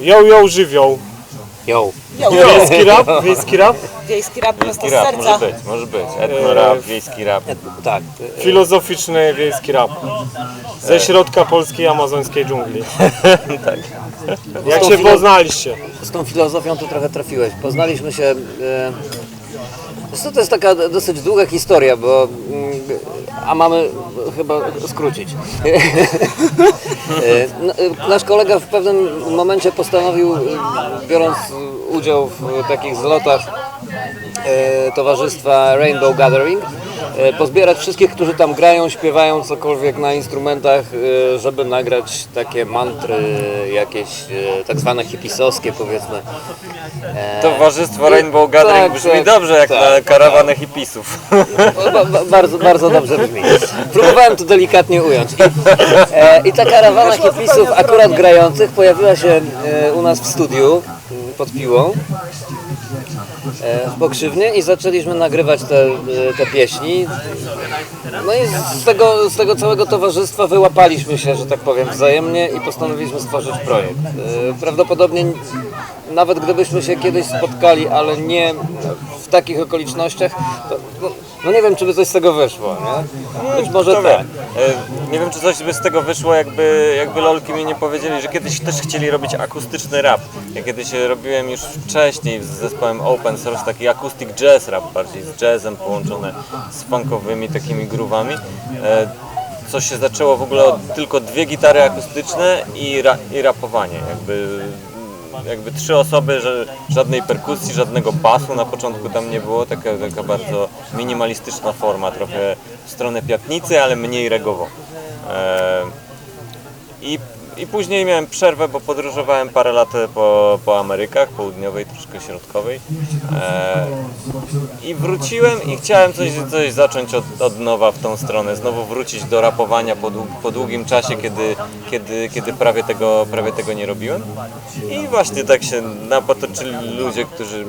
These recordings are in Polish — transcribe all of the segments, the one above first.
Yo, yo, żywioł. Yo. Wiejski rap, wiejski rap, Wiejski rap prosto Wiejski rap, może być, może być. Etno rap, wiejski rap. Tak. filozoficzny wiejski rap. Ze środka polskiej amazońskiej dżungli. tak. Jak się poznaliście? Z tą filozofią tu trochę trafiłeś. Poznaliśmy się. E, to jest taka dosyć długa historia, bo. mm, A mamy chyba skrócić. E, n- e, Nasz kolega w pewnym momencie postanowił, biorąc udział w takich zlotach e, towarzystwa Rainbow Gathering, pozbierać wszystkich, którzy tam grają, śpiewają cokolwiek na instrumentach, e, żeby nagrać takie mantry, jakieś e, tak zwane hipisowskie powiedzmy. E, Towarzystwo Rainbow Gathering tak, brzmi tak, dobrze jak tak, na karawanę hipisów. Ba, ba, bardzo, bardzo dobrze brzmi. Próbowałem to delikatnie ująć. I, e, i ta karawana hipisów akurat grających pojawiła się e, u nas w studiu pod piłą e, w Pokrzywnie i zaczęliśmy nagrywać te, e, te pieśni. No i z tego, z tego całego towarzystwa wyłapaliśmy się, że tak powiem, wzajemnie i postanowiliśmy stworzyć projekt. E, Prawdopodobnie nawet gdybyśmy się kiedyś spotkali, ale nie w takich okolicznościach, to no, nie wiem, czy by coś z tego wyszło, nie? Być może tak. E, Nie wiem, czy coś by z tego wyszło, jakby, jakby lolki mi nie powiedzieli, że kiedyś też chcieli robić akustyczny rap. Ja kiedyś robiłem już wcześniej z zespołem Open Source taki acoustic jazz rap, bardziej z jazzem połączone z funkowymi takimi groovami. E, Co się zaczęło w ogóle od tylko dwie gitary akustyczne i, ra, i rapowanie. Jakby jakby trzy osoby, żadnej perkusji, żadnego basu na początku tam nie było, taka, taka bardzo minimalistyczna forma, trochę w stronę piatnicy, ale mniej regowo. E, I, I później miałem przerwę, bo podróżowałem parę lat po, po Amerykach, południowej, troszkę środkowej. E, I wróciłem i chciałem coś, coś zacząć od, od nowa w tą stronę, znowu wrócić do rapowania po, po długim czasie, kiedy, kiedy, kiedy prawie, tego, prawie tego nie robiłem. I właśnie tak się napotoczyli ludzie, którzy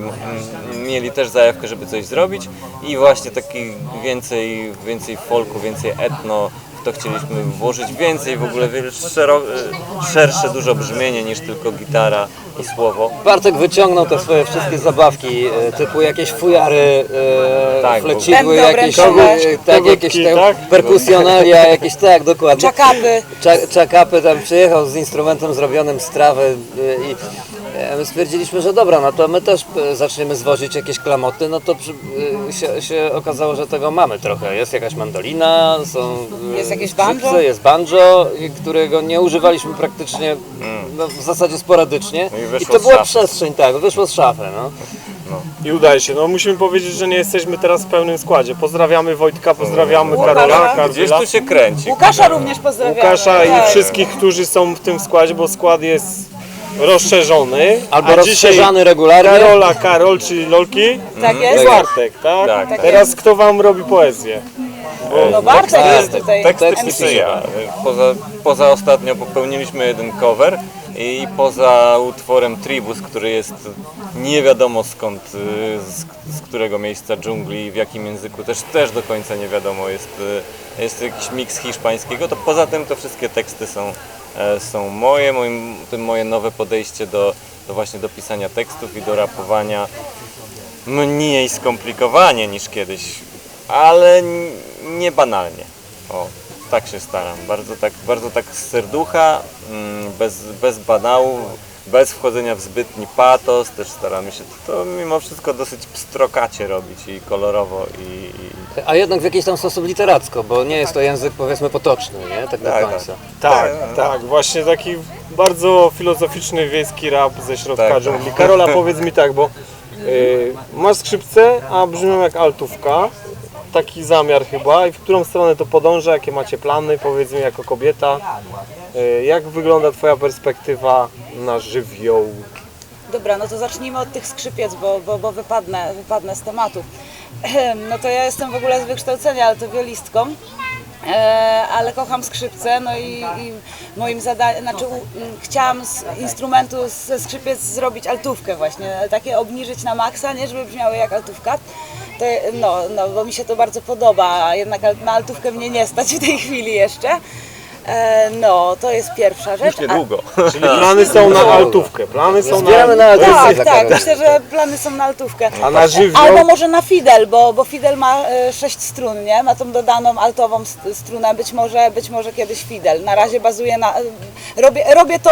mieli też zajawkę, żeby coś zrobić i właśnie taki więcej, więcej folku, więcej etno, to chcieliśmy włożyć więcej, w ogóle szero, szersze dużo brzmienie niż tylko gitara i słowo. Bartek wyciągnął te swoje wszystkie zabawki, e, typu jakieś fujary, e, Tak, flecidły, jakieś, e, tak, jakieś te tak? perkusjonalia, jakieś tak, dokładnie. Czakapy. Cza- Czakapy tam przyjechał z instrumentem zrobionym z trawy i e, my stwierdziliśmy, że dobra, no to my też e, zaczniemy zwozić jakieś klamoty, no to przy, y, się, się okazało, że tego mamy trochę. Jest jakaś mandolina, są y, Jest jakieś banjo? jest banjo, którego nie używaliśmy praktycznie, no, w zasadzie sporadycznie. No i I to była przestrzeń, tak, wyszło z szafy, no. I udaje się. No musimy powiedzieć, że nie jesteśmy teraz w pełnym składzie. Pozdrawiamy Wojtka, pozdrawiamy Łukasza. Karola, Gdzieś tu się kręci. Łukasza również pozdrawiamy. Łukasza i Tak. wszystkich, którzy są w tym składzie, bo skład jest rozszerzony. Albo A rozszerzany regularnie. Karola, Karol, czyli Lolki Tak i jest? Bartek, tak? Tak, tak. Teraz kto wam robi poezję? No Bartek jest tutaj Teksty MC. piszę ja. Poza, poza ostatnio popełniliśmy jeden cover i poza utworem Tribus, który jest nie wiadomo skąd, y, z, z którego miejsca dżungli, w jakim języku, też, też do końca nie wiadomo, jest, y, jest jakiś miks hiszpańskiego, to poza tym to wszystkie teksty są, e, są moje, moim, moje nowe podejście do, do właśnie do pisania tekstów i do rapowania mniej skomplikowanie niż kiedyś, ale nie banalnie. O, tak się staram. Bardzo tak, bardzo tak z serducha, mm, bez, bez banału, bez wchodzenia w zbytni patos. Też staramy się to mimo wszystko dosyć pstrokacie robić i kolorowo i, i A jednak w jakiś tam sposób literacko, bo nie jest to język powiedzmy potoczny, nie? Tak do Tak, końca. Tak, tak, właśnie taki bardzo filozoficzny wiejski rap ze środka Tak, dżungli. Karola, powiedz mi tak, bo y, masz skrzypce, a brzmią jak altówka. Taki zamiar chyba i w którą stronę to podąża, jakie macie plany, powiedz mi jako kobieta. Y, jak wygląda twoja perspektywa na żywioł? Dobra, no to zacznijmy od tych skrzypiec, bo, bo, bo wypadnę, wypadnę z tematu. No to ja jestem w ogóle z wykształcenia, ale to wiolistką. E, ale kocham skrzypce, no i, i moim zadaniem, znaczy u, chciałam z instrumentu ze skrzypiec zrobić altówkę właśnie, takie obniżyć na maksa, nie żeby brzmiały jak altówka. To, no, no, bo mi się to bardzo podoba, a jednak na altówkę mnie nie stać w tej chwili jeszcze. E, no, to jest pierwsza rzecz. Już niedługo. Czyli plany są na altówkę, plany są na... Zbieramy na A, altówkę tak, dla tak, myślę, że plany są na altówkę. A na żywioł? Albo może na fidel, bo, bo fidel ma e, sześć strun, nie? Ma tą dodaną altową st- strunę, być może, być może kiedyś fidel. Na razie bazuję na... e, Robię, robię to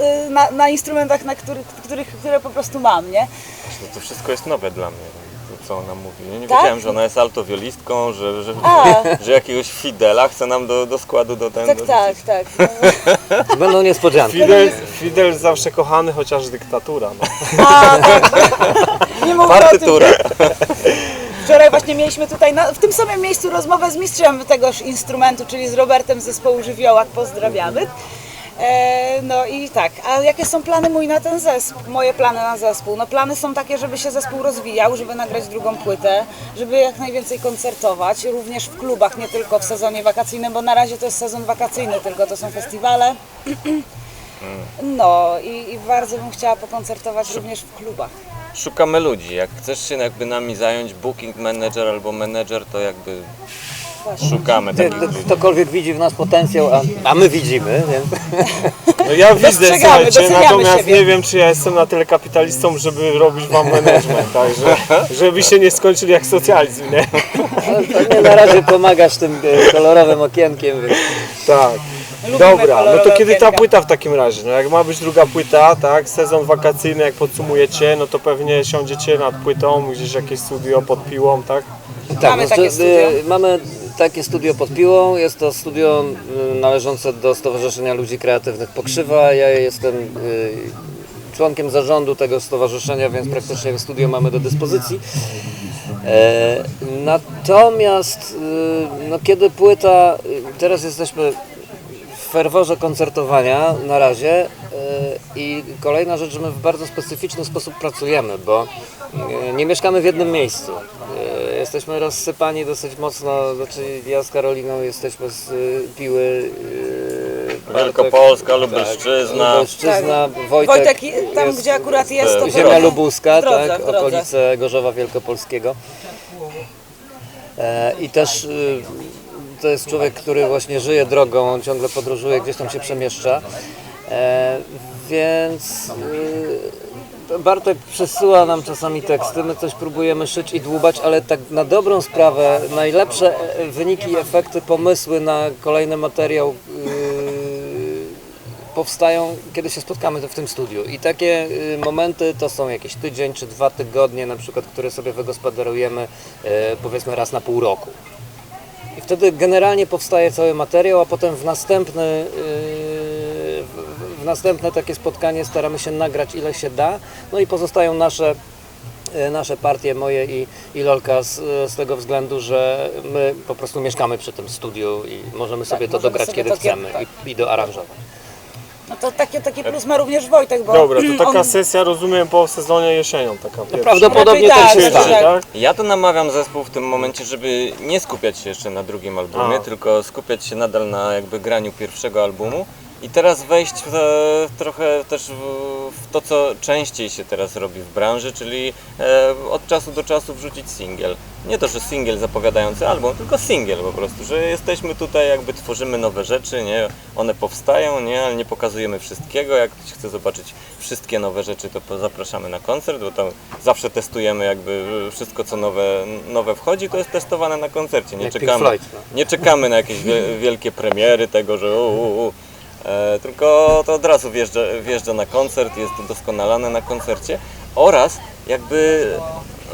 e, na, na instrumentach, na których, których, które po prostu mam, nie? To wszystko jest nowe dla mnie, co ona mówi. Nie, nie Tak? wiedziałem, że ona jest altowiolistką, że, że, A. że jakiegoś Fidela chce nam do, do składu do ten Tak, dorzucić. tak, tak. Będą niespodzianki. Fidel, Fidel zawsze kochany, chociaż dyktatura. No. A, tak. Nie mówię o tym. Partytura. Wczoraj właśnie mieliśmy tutaj na, w tym samym miejscu rozmowę z mistrzem tegoż instrumentu, czyli z Robertem z zespołu Żywiołak. Pozdrawiamy. E, no i tak, a jakie są plany mój na ten zespół, moje plany na zespół? No plany są takie, żeby się zespół rozwijał, żeby nagrać drugą płytę, żeby jak najwięcej koncertować, również w klubach, nie tylko w sezonie wakacyjnym, bo na razie to jest sezon wakacyjny, tylko to są festiwale. No i, i bardzo bym chciała pokoncertować również w klubach. Szukamy ludzi. Jak chcesz się jakby nami zająć, booking manager albo manager, to jakby szukamy Ty- takich ludzi. Ktokolwiek widzi w nas potencjał, a, a my widzimy, więc No ja widzę, słuchajcie, natomiast siebie. nie wiem, czy ja jestem na tyle kapitalistą, żeby robić wam management, także żeby się nie skończyli jak socjalizm, nie? ale pewnie na razie pomagasz tym e, kolorowym okienkiem. Więc... Tak. Lubimy Dobra, no to kiedy ta płyta w takim razie? No jak ma być druga płyta, tak, sezon wakacyjny, jak podsumujecie, no to pewnie siądziecie nad płytą, gdzieś jakieś studio pod piłą, tak? Tak, Mamy no, takie studio. Mamy takie studio pod Piłą. Jest to studio e, należące do Stowarzyszenia Ludzi Kreatywnych Pokrzywa. Ja jestem e, członkiem zarządu tego stowarzyszenia, więc praktycznie studio mamy do dyspozycji. E, Natomiast no, kiedy płyta, teraz jesteśmy w ferworze koncertowania na razie i kolejna rzecz, że my w bardzo specyficzny sposób pracujemy, bo nie mieszkamy w jednym miejscu. Jesteśmy rozsypani dosyć mocno, znaczy ja z Karoliną jesteśmy z e, Piły. Bartek- Wielkopolska, Lubelszczyzna. Lubelszczyzna, Wojtek, Wojtek, i- tam jest gdzie akurat jest, to Ziemia. Lubuska, W drodze, tak, w drodze. okolice Gorzowa Wielkopolskiego. E, I też y, to jest człowiek, który właśnie żyje drogą, on ciągle podróżuje, gdzieś tam się przemieszcza. E, Więc y, Bartek przesyła nam czasami teksty, my coś próbujemy szyć i dłubać, ale tak na dobrą sprawę najlepsze e, wyniki i efekty, pomysły na kolejny materiał y, powstają, kiedy się spotkamy w tym studiu. I takie y, momenty to są jakieś tydzień czy dwa tygodnie, na przykład, które sobie wygospodarujemy y, powiedzmy raz na pół roku. I wtedy generalnie powstaje cały materiał, a potem w następny, y, następne takie spotkanie staramy się nagrać ile się da. No i pozostają nasze y, nasze partie, moje i, i Lolka z, z tego względu, że my po prostu mieszkamy przy tym studiu i możemy sobie to możemy dograć sobie kiedy to chcemy tak. i, i doaranżować. No to takie, taki plus ma również Wojtek, bo Dobra, to taka on, sesja, rozumiem, po sezonie jesienią, taka pierwsza. Prawdopodobnie tak tak, się raczej stanie. tak. tak? Ja to namawiam zespół w tym momencie, żeby nie skupiać się jeszcze na drugim albumie, A. tylko skupiać się nadal na jakby graniu pierwszego albumu i teraz wejść w, trochę też w, w to, co częściej się teraz robi w branży, czyli e, od czasu do czasu wrzucić singiel. Nie to, że singiel zapowiadający album, tylko singiel po prostu, że jesteśmy tutaj, jakby tworzymy nowe rzeczy, nie? One powstają, nie? Ale nie pokazujemy wszystkiego. Jak ktoś chce zobaczyć wszystkie nowe rzeczy, to zapraszamy na koncert, bo tam zawsze testujemy jakby wszystko, co nowe, nowe wchodzi, to jest testowane na koncercie. Nie Jak czekamy, Floyd, no. nie czekamy na jakieś wie- wielkie premiery tego, że u, u, u. E, tylko to od razu wjeżdża, wjeżdża na koncert, jest doskonalane na koncercie oraz jakby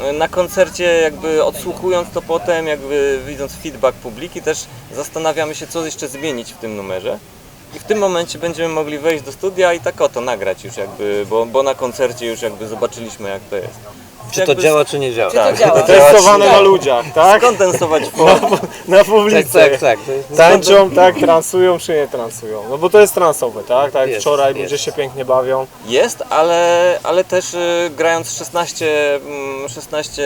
e, na koncercie jakby odsłuchując to potem, jakby widząc feedback publiki też zastanawiamy się co jeszcze zmienić w tym numerze i w tym momencie będziemy mogli wejść do studia i tak oto nagrać już jakby, bo, bo na koncercie już jakby zobaczyliśmy jak to jest. Czy to Jakby działa, czy nie działa? Czy to działa? Testowane na ludziach, tak? Skondensować form, Na Tak, publice. tak, tak. To jest- Tańczą, tak, transują czy nie transują? No bo to jest transowe, tak? Tak jak Jest, wczoraj jest. ludzie się pięknie bawią. Jest, ale, ale też y, grając 16 mm, 16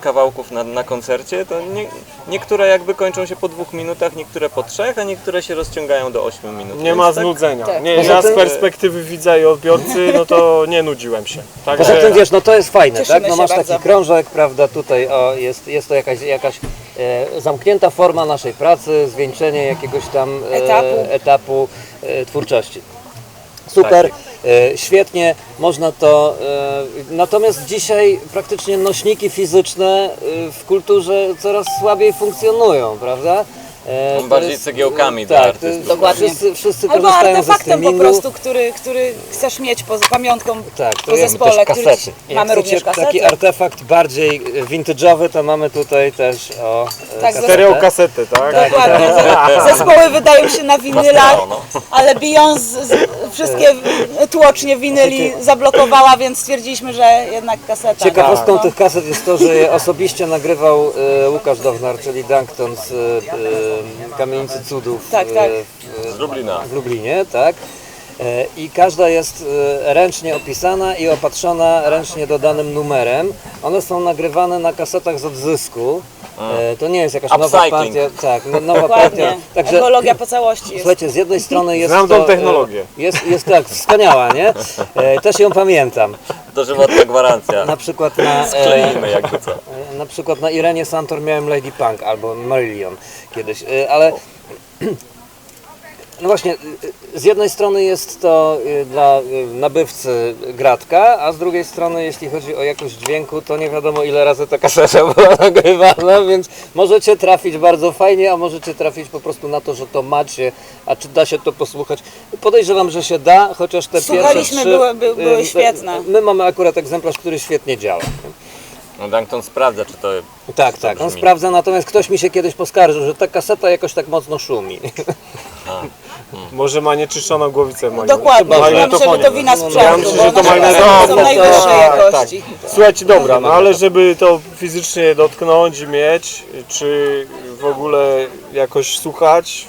kawałków na, na koncercie, to nie, niektóre jakby kończą się po dwóch minutach, niektóre po trzech, a niektóre się rozciągają do 8 minut. Nie ma tak- znudzenia. tak. Nie, Poza ja z perspektywy widza i odbiorcy, no to nie nudziłem się. Poza Także tym wiesz, no to jest fajne, Cieszymy tak? No się masz bardzo. taki krążek, prawda, tutaj o, jest, jest to jakaś, jakaś e, zamknięta forma naszej pracy, zwieńczenie jakiegoś tam e, Etapu. etapu e, twórczości. Super, e, świetnie, można to. E, natomiast dzisiaj praktycznie nośniki fizyczne e, w kulturze coraz słabiej funkcjonują, prawda? E, to Bardziej jest- cegiełkami dla tak, to jest- artystów. Dokładnie. Wszyscy, wszyscy Albo korzystają ze artefaktem po streamingu. prostu, który, który chcesz mieć poza pamiątką Tak, to po jest zespole, który kasety. Mamy chcecie również kasety. taki artefakt bardziej vintage'owy, to mamy tutaj też o e, Tak, kasetę. stereo kasety, tak? Dokładnie. Ze- Zespoły wydają się na winylach, no. ale Beyoncé z- z- wszystkie tłocznie winyli zablokowała, więc stwierdziliśmy, że jednak kaseta. Ciekawostką no. tych kaset jest to, że je osobiście nagrywał e, Łukasz Downar, czyli Duncton z e, e, Kamienicy Cudów Tak, e, tak. w, Z Lublina. w Lublinie, tak? E, I każda jest e, ręcznie opisana i opatrzona ręcznie dodanym numerem. One są nagrywane na kasetach z odzysku. E, To nie jest jakaś nowa partia. Tak, no, nowa partia. Także Ekologia po całości jest. Słuchajcie, z jednej strony jest Znam tą technologię. e, Jest, jest tak, wspaniała, nie? E, Też ją pamiętam. Dożywotna gwarancja. Na przykład na, e, Kleimy jakby co. na przykład na Irenie Santor miałem Lady Punk albo Marillion kiedyś, e, ale no właśnie, e, z jednej strony jest to e, dla nabywcy gratka, a z drugiej strony jeśli chodzi o jakość dźwięku, to nie wiadomo ile razy ta kaseta była nagrywana, więc możecie trafić bardzo fajnie, a możecie trafić po prostu na to, że to macie, a czy da się to posłuchać? Podejrzewam, że się da, chociaż te Słuchaliśmy, pierwsze trzy... były- by- były e, świetne. My mamy akurat egzemplarz, który świetnie działa. No Duncton sprawdza, czy to Tak, tak, on sprawdza, natomiast ktoś mi się kiedyś poskarżył, że ta kaseta jakoś tak mocno szumi. Może ma nieczyszczoną głowicę moją. Dokładnie. Myślę, że to wina Ja sprzętu, myślę, bo że to są najwyższej Tak, jakości. tak. Słuchajcie, dobra, no ale żeby to fizycznie dotknąć mieć, czy w ogóle jakoś słuchać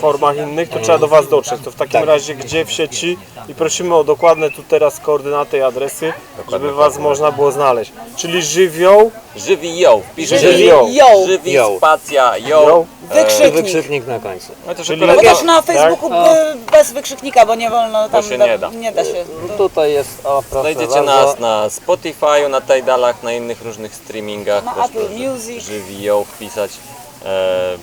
formach innych, to trzeba do Was dotrzeć. To w takim Tak. razie gdzie w sieci i prosimy o dokładne tu teraz koordynaty i adresy, żeby Was można było znaleźć. Czyli żywioł, żywi ją, wpisz Żywi żywi ją. Yo. żywi spacja ją. I Wykrzyknik. wykrzyknik na końcu. No to Czyli- Bo też na Facebooku Tak. y, bez wykrzyknika, bo nie wolno tam... się nie da. Nie da się. No tutaj jest, o proszę Znajdziecie bardzo. nas na Spotify'u, na Tidalach, na innych różnych streamingach. Na Apple Music. Żywi ją wpisać. E,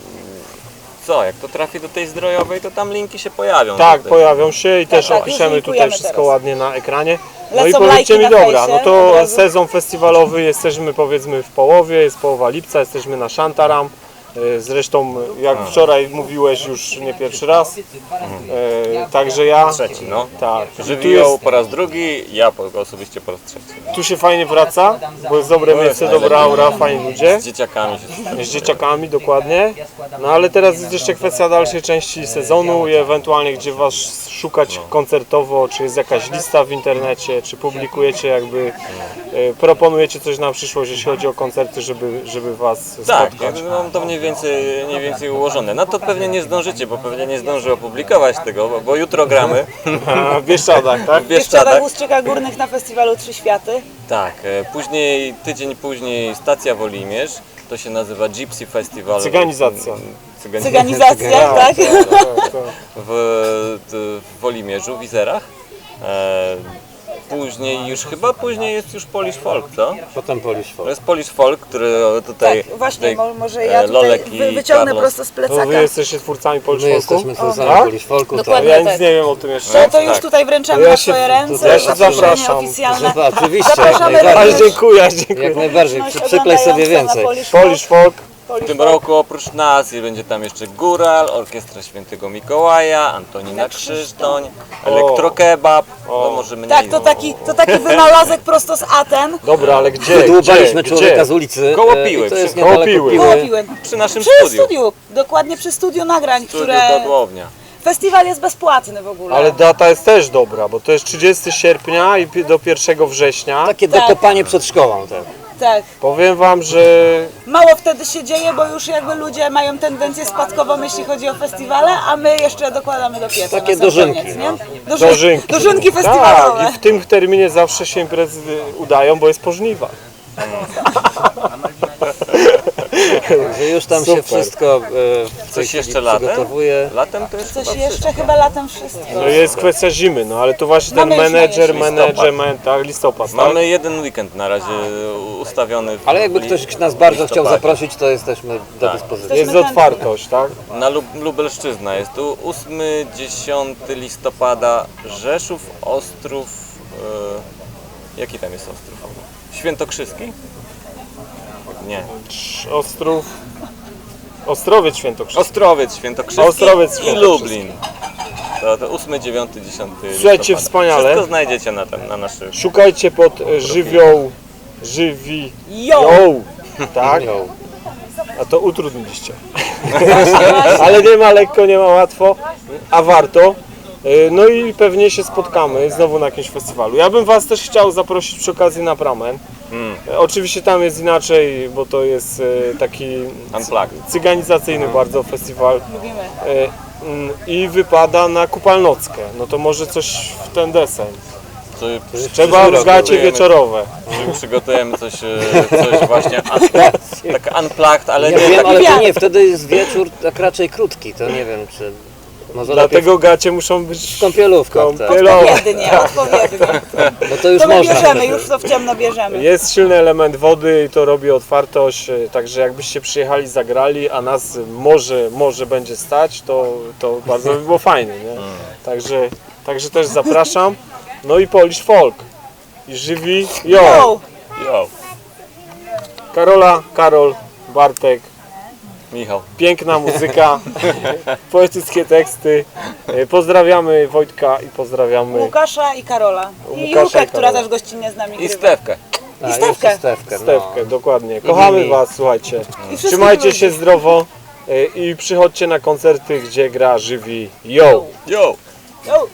co, jak to trafi do tej zdrojowej, to tam linki się pojawią. tak, tutaj. pojawią się i też tak, opiszemy tutaj wszystko teraz. ładnie na ekranie. No Lecą i powiedzcie mi, dobra, no to sezon festiwalowy, jesteśmy powiedzmy w połowie, jest połowa lipca, jesteśmy na Shantaram. E, Zresztą, jak wczoraj mówiłeś już nie pierwszy raz, e, także ja, Trzeci, no. tak, I tu, Żywi ją jest, po raz drugi, ja po- osobiście po raz trzeci. tu się fajnie wraca, bo jest dobre miejsce, dobra aura, fajni ludzie, Z dzieciakami się z dzieciakami dokładnie, no ale teraz jest jeszcze kwestia dalszej części sezonu i ewentualnie gdzie Was szukać koncertowo, czy jest jakaś lista w internecie, czy publikujecie jakby, e, proponujecie coś na przyszłość, jeśli chodzi o koncerty, żeby, żeby Was Tak, spotkać. jakby mam to mniej więcej, mniej więcej ułożone. No to pewnie nie zdążycie, bo pewnie nie zdążę opublikować tego, bo, bo jutro gramy W Bieszczadach, tak? w Bieszczadach. w Ustrzykach Górnych na festiwalu Trzy Światy. Tak, e, później, tydzień później stacja Wolimierz, to się nazywa Gypsy Festival. Cyganizacja. Cygani- Cyganizacja, tak? Tak, tak. w, w Wolimierzu, w Izerach. E, później już, chyba później jest już Polish Folk, co? Potem Polish To Folk. jest Polish Folk, który tutaj... Tak, właśnie, tutaj, mo- może e, ja tutaj Lolek i wyciągnę Carlos. prosto z No plecaka. wy jesteście twórcami My Polszfolku? jesteśmy twórcami tak? Polish Folku, tak. Dokładnie. Ja nic tak. nie wiem o tym jeszcze. To, to już Tak. tutaj wręczamy Ja na się- swoje ręce. ja się zapraszam. oficjalne. Tak, oczywiście, jak Zapraszamy najbardziej. Aż dziękuję, aż dziękuję. Jak najbardziej, przyklej sobie więcej. Polish Folk. W tym roku oprócz nas będzie tam jeszcze Góral, Orkiestra Świętego Mikołaja, Antonina Na Krzysztoń, Elektrokebab, no może mniej. Tak, to taki, to taki wynalazek prosto z Aten. Dobra, ale gdzie? Wydłubaliśmy gdzie? człowieka Gdzie? z ulicy. Koło e, Piły, To jest przy- koło niedaleko Piły. Przy naszym Przy studiu. studiu, dokładnie przy studiu nagrań, Studiu które... Godłownia. Festiwal jest bezpłatny w ogóle. Ale data jest też dobra, bo to jest 30 sierpnia i pi- do 1 września. Takie Tak. dokopanie przed szkołą, tak. Tak. Powiem wam, że Mało wtedy się dzieje, bo już jakby ludzie mają tendencję spadkową, jeśli chodzi o festiwale, a my jeszcze dokładamy do pieca. Takie na sam dożynki, koniec, no. nie? Doży- dożynki. Dożynki Tak, festiwalowe. i w tym terminie zawsze się imprezy udają, bo jest po żniwach. Że już tam się Super. wszystko e, w tej Coś chwili jeszcze latem? przygotowuje. Latem to jest Coś chyba jeszcze chyba latem wszystko. No jest kwestia zimy, no ale to właśnie ten Mamy już na menedżer, management, tak, listopad, tak? Mamy jeden weekend na razie ustawiony. w Ale jakby li- ktoś nas bardzo chciał listopadzie. zaprosić, to jesteśmy do dyspozycji. Jest Jesteśmy otwartość, tak? Na Lub Lubelszczyzna jest tu 8-10 listopada Rzeszów, Ostrów. e, jaki tam jest Ostrów? Świętokrzyski? Nie. Trz- Ostrów, Ostrowiec Świętokrzyski. Ostrowiec Świętokrzyski Ostrowiec i Świętokrzyski. Lublin. To, to 8, 9, 10 Słuchajcie, listopada. wspaniale. Wszystko znajdziecie na, tym, na naszych... Szukajcie pod e, żywioł, żywi, Jo! joł, tak? A to utrudniliście. Ale nie ma lekko, nie ma łatwo, a warto. E, No i pewnie się spotkamy znowu na jakimś festiwalu. Ja bym Was też chciał zaprosić przy okazji na Pramen. E, Oczywiście tam jest inaczej, bo to jest e, taki Unplugged. cyganizacyjny bardzo festiwal. Lubimy. E, mm, I wypada na kupalnockę. No to może coś w ten deseń. Trzeba przyszły rok gacie przygotujemy- wieczorowe. przy- Przygotujemy coś, coś właśnie tak unplugged, ale Ja nie wiem, tak, ale to nie, wtedy jest wieczór tak raczej krótki, to nie wiem czy... Może lepiej Dlatego gacie muszą być w kąpielówkach, tak. kąpielowe. Odpowiednie, odpowiednie. No to już To my można. bierzemy, już to w ciemno bierzemy. Jest silny element wody i to robi otwartość, e, także jakbyście przyjechali, zagrali, a nas może, może będzie stać, to, to bardzo by było fajnie, nie? Także, także też zapraszam. No i Polish Folk. I żywi, jo! Jo! Yo, Karola, Karol, Bartek, Michał. piękna muzyka, poetyckie teksty. E, Pozdrawiamy Wojtka i pozdrawiamy Łukasza i Karola. I Łukasza Julkę, i która Karola. też gościnnie z nami I grywa. Stewkę. A, Stewkę. jeszcze Stewkę. Stewkę, No. dokładnie. Kochamy Mimi. Was, słuchajcie. I wszystkich Trzymajcie ludzi. się zdrowo e, i przychodźcie na koncerty, gdzie gra żywi Yo! Yo! Jo!